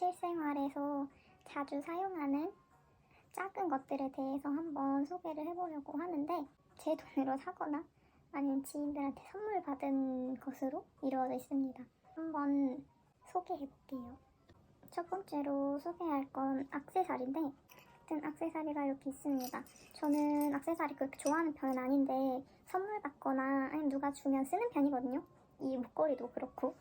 실생활에서 자주 사용하는 작은 것들에 대해서 한번 소개를 해보려고 하는데 제 돈으로 사거나 아니면 지인들한테 선물 받은 것으로 이루어져 있습니다. 한번 소개해볼게요. 첫 번째로 소개할 건 악세사리인데 같은 악세사리가 이렇게 있습니다. 저는 악세사리 그렇게 좋아하는 편은 아닌데 선물 받거나 아니면 누가 주면 쓰는 편이거든요. 이 목걸이도 그렇고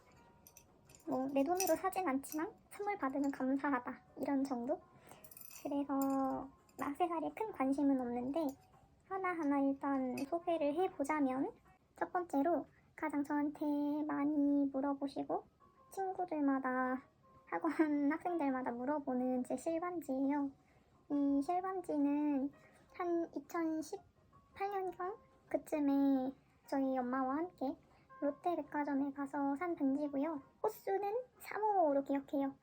뭐 내 돈으로 사진 않지만 선물 받으면 감사하다 이런 정도. 그래서 악세사리에 큰 관심은 없는데 하나하나 일단 소개를 해보자면 첫 번째로 가장 저한테 많이 물어보시고 친구들마다 학원 학생들마다 물어보는 제 실반지예요. 이 실반지는 한 2018년경 그쯤에 저희 엄마와 함께 롯데백화점에 가서 산 반지고요. 호수는 3호로 기억해요.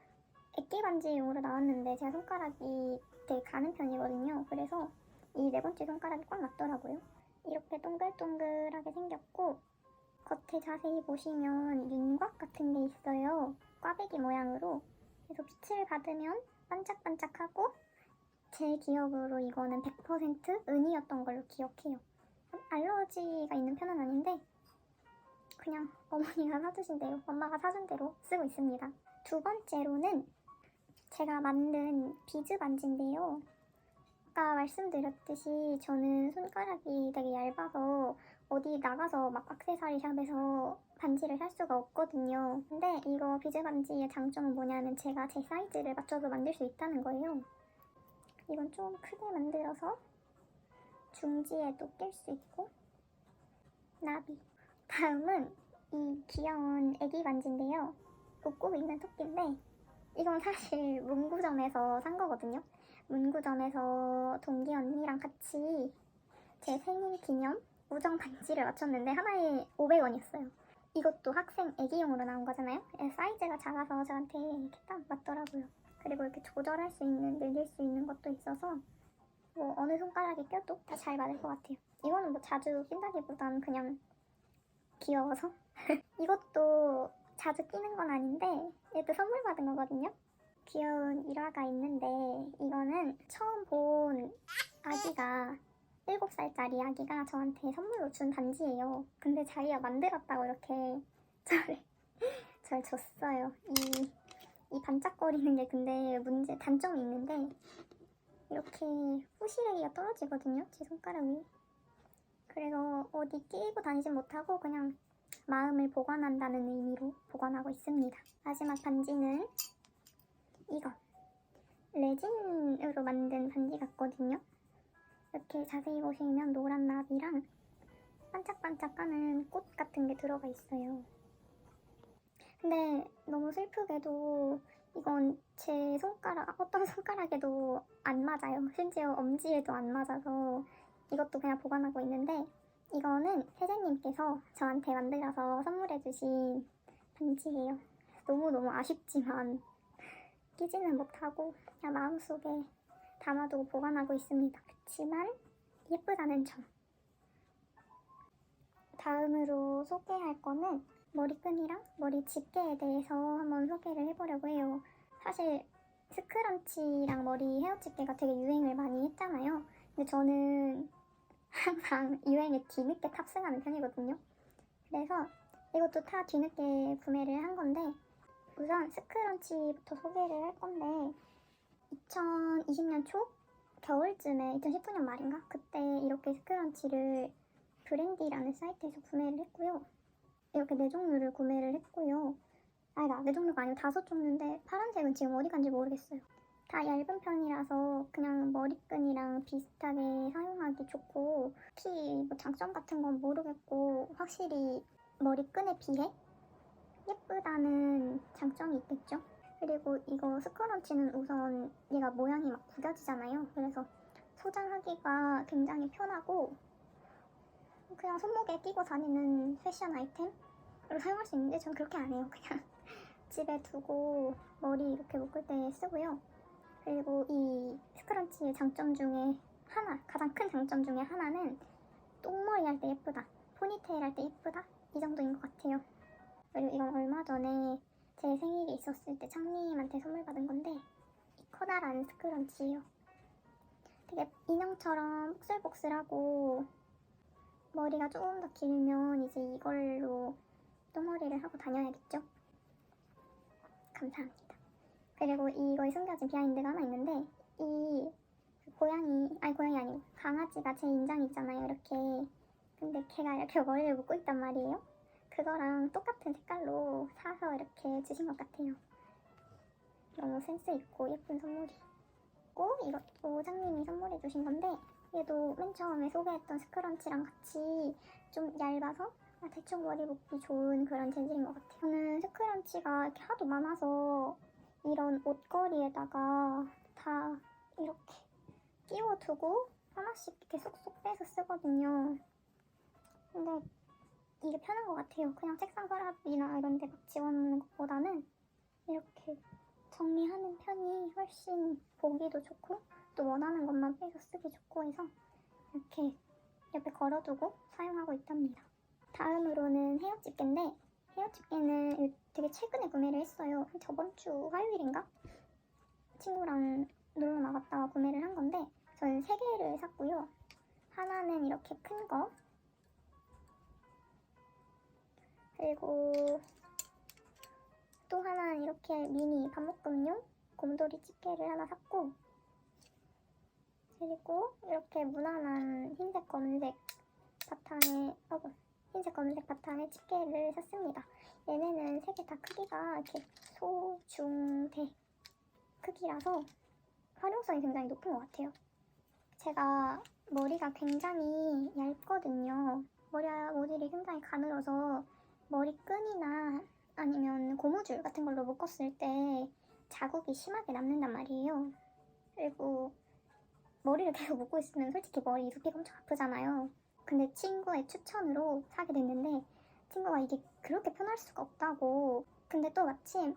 액기 반지용으로 나왔는데 제 손가락이 되게 가는 편이거든요. 그래서 이 네 번째 손가락이 꽉 맞더라고요. 이렇게 동글동글하게 생겼고 겉에 자세히 보시면 윤곽 같은 게 있어요. 꽈배기 모양으로. 그래서 빛을 받으면 반짝반짝하고 제 기억으로 이거는 100% 은이었던 걸로 기억해요. 알러지가 있는 편은 아닌데 그냥 어머니가 사주신 대로, 엄마가 사준 대로 쓰고 있습니다. 두 번째로는 제가 만든 비즈 반지인데요. 아까 말씀드렸듯이 저는 손가락이 되게 얇아서 어디 나가서 막 악세사리 샵에서 반지를 살 수가 없거든요. 근데 이거 비즈 반지의 장점은 뭐냐면 제가 제 사이즈를 맞춰서 만들 수 있다는 거예요. 이건 좀 크게 만들어서 중지에도 낄 수 있고 나비 다음은 이 귀여운 애기 반지인데요. 웃고 있는 토끼인데 이건 사실 문구점에서 산 거거든요. 문구점에서 동기 언니랑 같이 제 생일 기념 우정 반지를 맞췄는데 하나에 500원이었어요. 이것도 학생 애기용으로 나온 거잖아요. 사이즈가 작아서 저한테 이렇게 딱 맞더라고요. 그리고 이렇게 조절할 수 있는, 늘릴 수 있는 것도 있어서 뭐 어느 손가락에 껴도 다 잘 맞을 것 같아요. 이거는 뭐 자주 낀다기보단 그냥 귀여워서. 이것도 자주 끼는 건 아닌데 얘도 선물 받은 거거든요. 귀여운 일화가 있는데 이거는 처음 본 아기가 7살짜리 아기가 저한테 선물로 준 반지예요. 근데 자기가 만들었다고 이렇게 저를, 절 줬어요. 이 이 반짝거리는 게 근데 문제 단점이 있는데 이렇게 후시레기가 떨어지거든요 제 손가락 위에 그래서 어디 끼고 다니진 못하고 그냥 마음을 보관한다는 의미로 보관하고 있습니다. 마지막 반지는 이거. 레진으로 만든 반지 같거든요. 이렇게 자세히 보시면 노란 나비랑 반짝반짝하는 꽃 같은 게 들어가 있어요. 근데 너무 슬프게도 이건 제 손가락, 어떤 손가락에도 안 맞아요. 심지어 엄지에도 안 맞아서 이것도 그냥 보관하고 있는데 이거는 세제님께서 저한테 만들어서 선물해주신 반지예요. 너무너무 아쉽지만 끼지는 못하고 그냥 마음속에 담아두고 보관하고 있습니다. 그렇지만 예쁘다는 점. 다음으로 소개할 거는 머리끈이랑 머리 집게에 대해서 한번 소개를 해보려고 해요. 사실 스크런치랑 머리 헤어 집게가 되게 유행을 많이 했잖아요. 근데 저는 항상 유행에 뒤늦게 탑승하는 편이거든요. 그래서 이것도 다 뒤늦게 구매를 한 건데 우선 스크런치부터 소개를 할 건데 2020년 초 겨울쯤에 2019년 말인가 그때 이렇게 스크런치를 브랜디라는 사이트에서 구매를 했고요. 이렇게 네 종류를 구매를 했고요. 아니다, 네 종류가 아니고 다섯 종류인데 파란색은 지금 어디 간지 모르겠어요. 다 얇은 편이라서 그냥 머리끈이랑 비슷하게 사용하기 좋고 특히 뭐 장점 같은 건 모르겠고 확실히 머리끈에 비해 예쁘다는 장점이 있겠죠. 그리고 이거 스크런치는 우선 얘가 모양이 막 구겨지잖아요. 그래서 소장하기가 굉장히 편하고 그냥 손목에 끼고 다니는 패션 아이템으로 사용할 수 있는데 전 그렇게 안 해요. 그냥 집에 두고 머리 이렇게 묶을 때 쓰고요. 그리고 이 스크런치의 장점 중에 하나, 가장 큰 장점 중에 하나는 똥머리 할 때 예쁘다, 포니테일 할 때 예쁘다 이 정도인 것 같아요. 그리고 이건 얼마 전에 제 생일이 있었을 때 창님한테 선물 받은 건데 이 커다란 스크런치예요. 되게 인형처럼 복슬복슬하고 머리가 조금 더 길면 이제 이걸로 똥머리를 하고 다녀야겠죠? 감사합니다. 그리고 이거에 숨겨진 비하인드가 하나 있는데 이 고양이 아니 고양이 아니고 강아지가 제 인장 있잖아요 이렇게. 근데 걔가 이렇게 머리를 묶고 있단 말이에요. 그거랑 똑같은 색깔로 사서 이렇게 주신 것 같아요. 너무 센스 있고 예쁜 선물이고 이것도 장님이 선물해 주신 건데 얘도 맨 처음에 소개했던 스크런치랑 같이 좀 얇아서 아, 대충 머리 묶기 좋은 그런 재질인 것 같아요. 저는 스크런치가 이렇게 하도 많아서 이런 옷걸이에다가 다 이렇게 끼워두고 하나씩 이렇게 쏙쏙 빼서 쓰거든요. 근데 이게 편한 것 같아요. 그냥 책상 서랍이나 이런 데 막 집어넣는 것보다는 이렇게 정리하는 편이 훨씬 보기도 좋고 또 원하는 것만 빼서 쓰기 좋고 해서 이렇게 옆에 걸어두고 사용하고 있답니다. 다음으로는 헤어 집게인데 헤어 집게는 되게 최근에 구매를 했어요. 한 저번 주 화요일인가? 친구랑 놀러 나갔다가 구매를 한 건데 저는 세 개를 샀고요. 하나는 이렇게 큰 거. 그리고 또 하나는 이렇게 미니 밥묶음용 곰돌이 집게를 하나 샀고 그리고 이렇게 무난한 흰색 검은색 바탕에 어구 흰색 검은색 바탕에 집게를 샀습니다. 얘네는 세 개 다 크기가 이렇게 소, 중, 대 크기라서 활용성이 굉장히 높은 것 같아요. 제가 머리가 굉장히 얇거든요. 머리 모질이 굉장히 가늘어서 머리끈이나 아니면 고무줄 같은 걸로 묶었을 때 자국이 심하게 남는단 말이에요. 그리고 머리를 계속 묶고 있으면 솔직히 머리 두피가 엄청 아프잖아요. 근데 친구의 추천으로 사게 됐는데 친구가 이게 그렇게 편할 수가 없다고. 근데 또 마침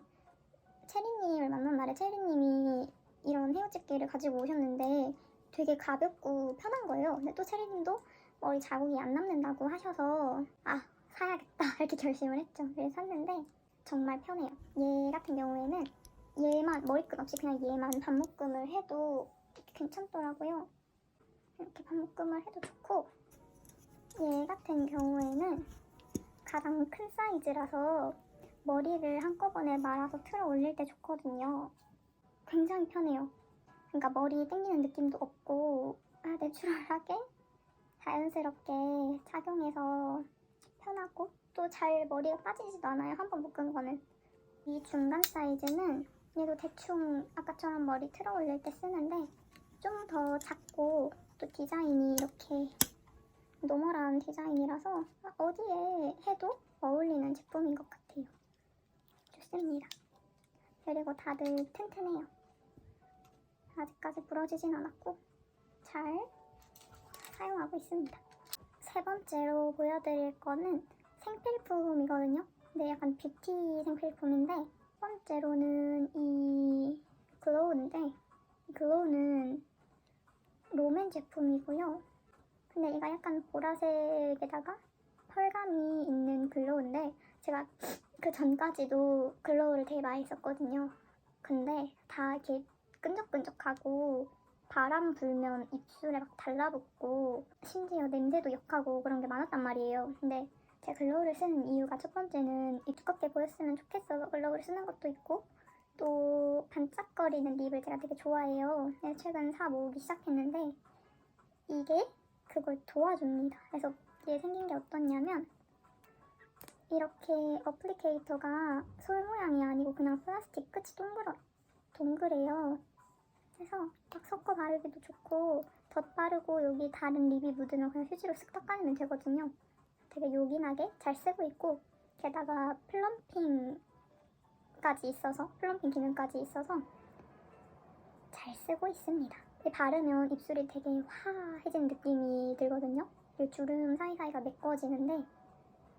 체리님을 만난 날에 체리님이 이런 헤어집게를 가지고 오셨는데 되게 가볍고 편한 거예요. 근데 또 체리님도 머리 자국이 안 남는다고 하셔서 아 사야겠다 이렇게 결심을 했죠. 그래서 샀는데 정말 편해요. 얘 같은 경우에는 얘만 머리끈 없이 그냥 얘만 반묶음을 해도 괜찮더라고요. 이렇게 반묶음을 해도 좋고 얘 같은 경우에는 가장 큰 사이즈라서 머리를 한꺼번에 말아서 틀어 올릴 때 좋거든요. 굉장히 편해요. 그러니까 머리 당기는 느낌도 없고 아, 내추럴하게 자연스럽게 착용해서 편하고 또 잘 머리가 빠지지도 않아요. 한번 묶은 거는. 이 중간 사이즈는 얘도 대충 아까처럼 머리 틀어 올릴 때 쓰는데 좀 더 작고 또 디자인이 이렇게 노멀한 디자인이라서 어디에 해도 어울리는 제품인 것 같아요. 좋습니다. 그리고 다들 튼튼해요. 아직까지 부러지진 않았고 잘 사용하고 있습니다. 세 번째로 보여드릴 거는 생필품이거든요. 근데 약간 뷰티 생필품인데 첫 번째로는 이 글로우인데 이 글로우는 롬앤 제품이고요. 근데 얘가 약간 보라색에다가 펄감이 있는 글로우인데 제가 그 전까지도 글로우를 되게 많이 썼거든요. 근데 다 이렇게 끈적끈적하고 바람 불면 입술에 막 달라붙고 심지어 냄새도 역하고 그런 게 많았단 말이에요. 근데 제가 글로우를 쓰는 이유가 첫 번째는 이 두껍게 보였으면 좋겠어서 글로우를 쓰는 것도 있고 또 반짝거리는 립을 제가 되게 좋아해요. 네, 최근 사 모으기 시작했는데 이게 그걸 도와줍니다. 그래서 이게 생긴 게 어떻냐면 이렇게 어플리케이터가 솔 모양이 아니고 그냥 플라스틱 끝이 동그러, 동그래요. 그래서 막 섞어 바르기도 좋고 덧 바르고 여기 다른 립이 묻으면 그냥 휴지로 쓱 닦아내면 되거든요. 되게 요긴하게 잘 쓰고 있고 게다가 플럼핑까지 있어서 플럼핑 기능까지 있어서 잘 쓰고 있습니다. 바르면 입술이 되게 화해진 느낌이 들거든요. 이 주름 사이사이가 메꿔지는데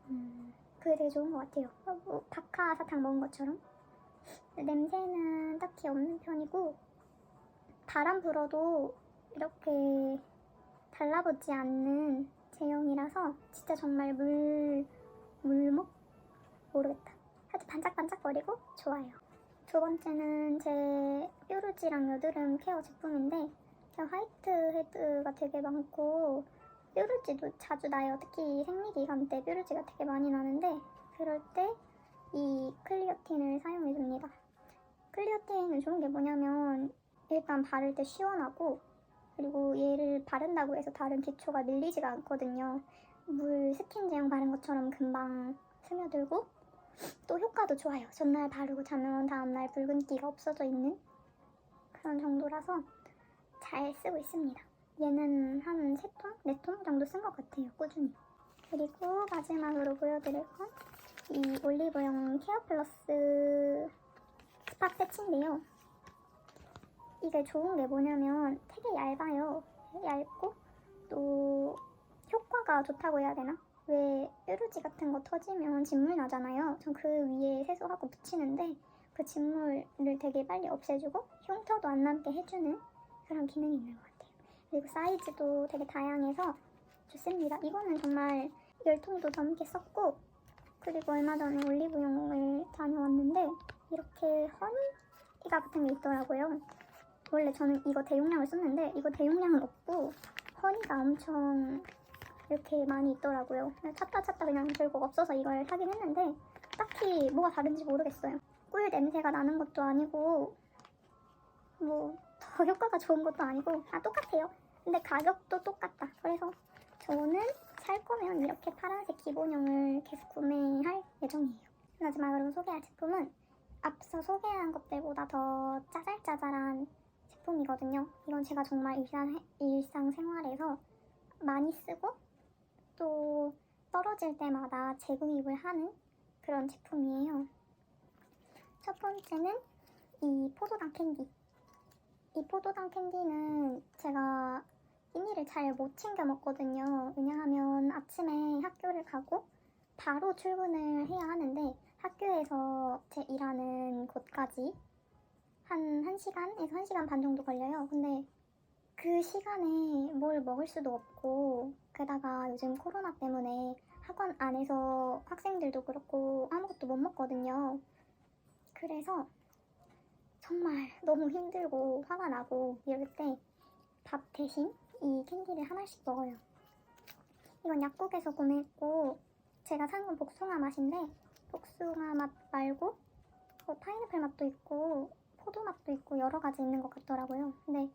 음, 그게 되게 좋은 것 같아요. 어, 뭐 바카 사탕 먹은 것처럼 냄새는 딱히 없는 편이고 바람 불어도 이렇게 달라붙지 않는 제형이라서 진짜 정말 물 물목 모르겠다. 아주 반짝반짝거리고 좋아요. 두 번째는 제 뾰루지랑 여드름 케어 제품인데 제가 화이트 헤드가 되게 많고 뾰루지도 자주 나요. 특히 생리기간 때 뾰루지가 되게 많이 나는데 그럴 때 이 클리어틴을 사용해줍니다. 클리어틴은 좋은 게 뭐냐면 일단 바를 때 시원하고 그리고 얘를 바른다고 해서 다른 기초가 밀리지가 않거든요. 물 스킨 제형 바른 것처럼 금방 스며들고 또 효과도 좋아요. 전날 바르고 자면 다음날 붉은기가 없어져 있는 그런 정도라서 잘 쓰고 있습니다. 얘는 한 3통? 4통 정도 쓴 것 같아요. 꾸준히. 그리고 마지막으로 보여드릴 건 이 올리브영 케어 플러스 스팟 패치인데요. 이게 좋은 게 뭐냐면 되게 얇아요. 얇고 또 효과가 좋다고 해야 되나? 왜 뾰루지 같은 거 터지면 진물 나잖아요. 전 그 위에 세수하고 붙이는데 그 진물을 되게 빨리 없애주고 흉터도 안 남게 해주는 그런 기능이 있는 것 같아요. 그리고 사이즈도 되게 다양해서 좋습니다. 이거는 정말 열통도 넘게 썼고 그리고 얼마 전에 올리브영을 다녀왔는데 이렇게 허니가 같은 게 있더라고요. 원래 저는 이거 대용량을 썼는데 이거 대용량은 없고 허니가 엄청 이렇게 많이 있더라고요. 찾다 찾다 그냥 결국 없어서 이걸 사긴 했는데 딱히 뭐가 다른지 모르겠어요. 꿀 냄새가 나는 것도 아니고 뭐 더 효과가 좋은 것도 아니고 다 똑같아요. 근데 가격도 똑같다. 그래서 저는 살 거면 이렇게 파란색 기본형을 계속 구매할 예정이에요. 마지막으로 소개할 제품은 앞서 소개한 것들보다 더 짜잘짜잘한 제품이거든요. 이건 제가 정말 일상, 일상생활에서 많이 쓰고 또 떨어질 때마다 재구입을 하는 그런 제품이에요. 첫 번째는 이 포도당 캔디. 이 포도당 캔디는 제가 끼니를 잘 못 챙겨 먹거든요. 왜냐하면 아침에 학교를 가고 바로 출근을 해야 하는데 학교에서 제 일하는 곳까지 한 1시간에서 1시간 반 정도 걸려요. 근데 그 시간에 뭘 먹을 수도 없고 게다가 요즘 코로나 때문에 학원 안에서 학생들도 그렇고 아무것도 못 먹거든요. 그래서 정말 너무 힘들고 화가 나고 이럴 때 밥 대신 이 캔디를 하나씩 먹어요. 이건 약국에서 구매했고 제가 산 건 복숭아 맛인데 복숭아 맛 말고 뭐 파인애플 맛도 있고 포도 맛도 있고 여러 가지 있는 것 같더라고요. 근데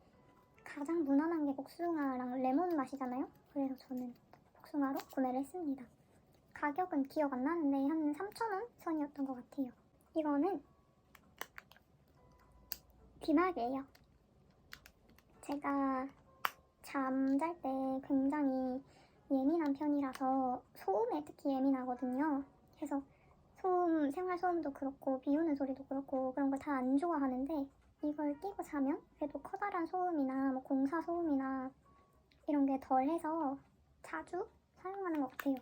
가장 무난한 게 복숭아랑 레몬 맛이잖아요. 그래서 저는 복숭아로 구매를 했습니다. 가격은 기억 안 나는데 한 3,000원 선이었던 것 같아요. 이거는 귀마개예요. 제가 잠잘 때 굉장히 예민한 편이라서 소음에 특히 예민하거든요. 그래서 소음, 생활 소음도 그렇고 비 오는 소리도 그렇고 그런 걸 다 안 좋아하는데 이걸 끼고 자면 그래도 커다란 소음이나 뭐 공사 소음이나 이런 게 덜해서 자주 사용하는 것 같아요.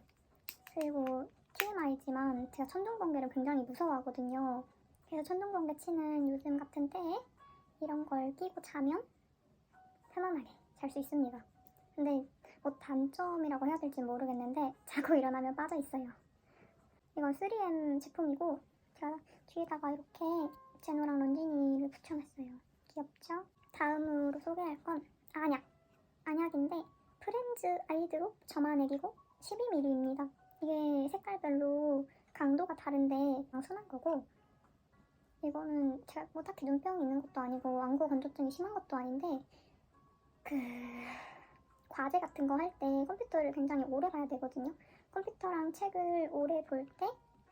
그리고 TMI지만 제가 천둥번개를 굉장히 무서워하거든요. 그래서 천둥번개 치는 요즘 같은 때에 이런 걸 끼고 자면 편안하게 잘 수 있습니다. 근데 뭐 단점이라고 해야 될지 모르겠는데 자고 일어나면 빠져 있어요. 이건 3M 제품이고 제가 뒤에다가 이렇게 제노랑 런쥔이를 붙여놨어요. 소개할 건 안약. 안약인데 프렌즈 아이드롭 점화내기고 12mm입니다. 이게 색깔별로 강도가 다른데 순한 거고 이거는 제가 뭐 딱히 눈병이 있는 것도 아니고 완고 건조증이 심한 것도 아닌데 그 과제 같은 거 할 때 컴퓨터를 굉장히 오래 봐야 되거든요. 컴퓨터랑 책을 오래 볼 때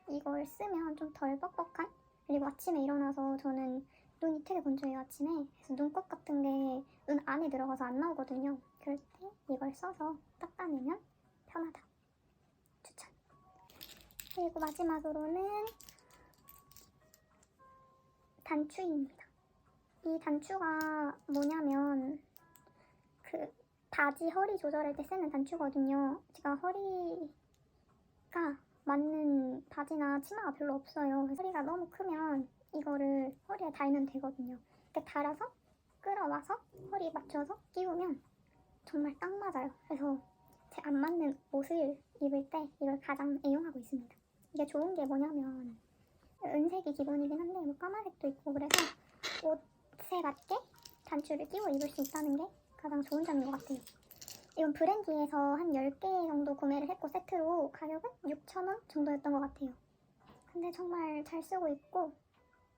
이걸 쓰면 좀 덜 뻑뻑한 그리고 아침에 일어나서 저는 눈이 되게 건조해요 아침에 그래서 눈곱 같은 게 눈 안에 들어가서 안 나오거든요. 그럴 때 이걸 써서 닦아내면 편하다. 추천. 그리고 마지막으로는 단추입니다. 이 단추가 뭐냐면 그 바지 허리 조절할 때 쓰는 단추거든요. 제가 허리가 맞는 바지나 치마가 별로 없어요. 허리가 너무 크면 이거를 허리에 달면 되거든요. 이렇게 달아서 끌어와서 허리에 맞춰서 끼우면 정말 딱 맞아요. 그래서 제 안 맞는 옷을 입을 때 이걸 가장 애용하고 있습니다. 이게 좋은 게 뭐냐면 은색 까만색이 기본이긴 한데 뭐 까만색도 있고 그래서 옷에 맞게 단추를 끼워 입을 수 있다는 게 가장 좋은 점인 것 같아요. 이건 브랜디에서 한 10개 정도 구매를 했고 세트로 가격은 6,000원 정도였던 것 같아요. 근데 정말 잘 쓰고 있고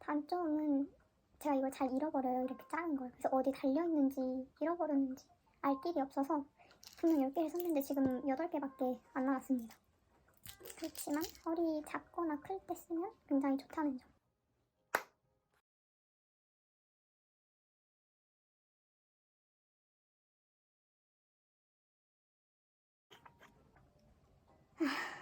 단점은 제가 이걸 잘 잃어버려요. 이렇게 작은 걸. 그래서 어디 달려있는지 잃어버렸는지 알 길이 없어서 분명 10개를 샀는데 지금 8개밖에 안 나왔습니다. 그렇지만 허리 작거나 클 때 쓰면 굉장히 좋다는 점. 하,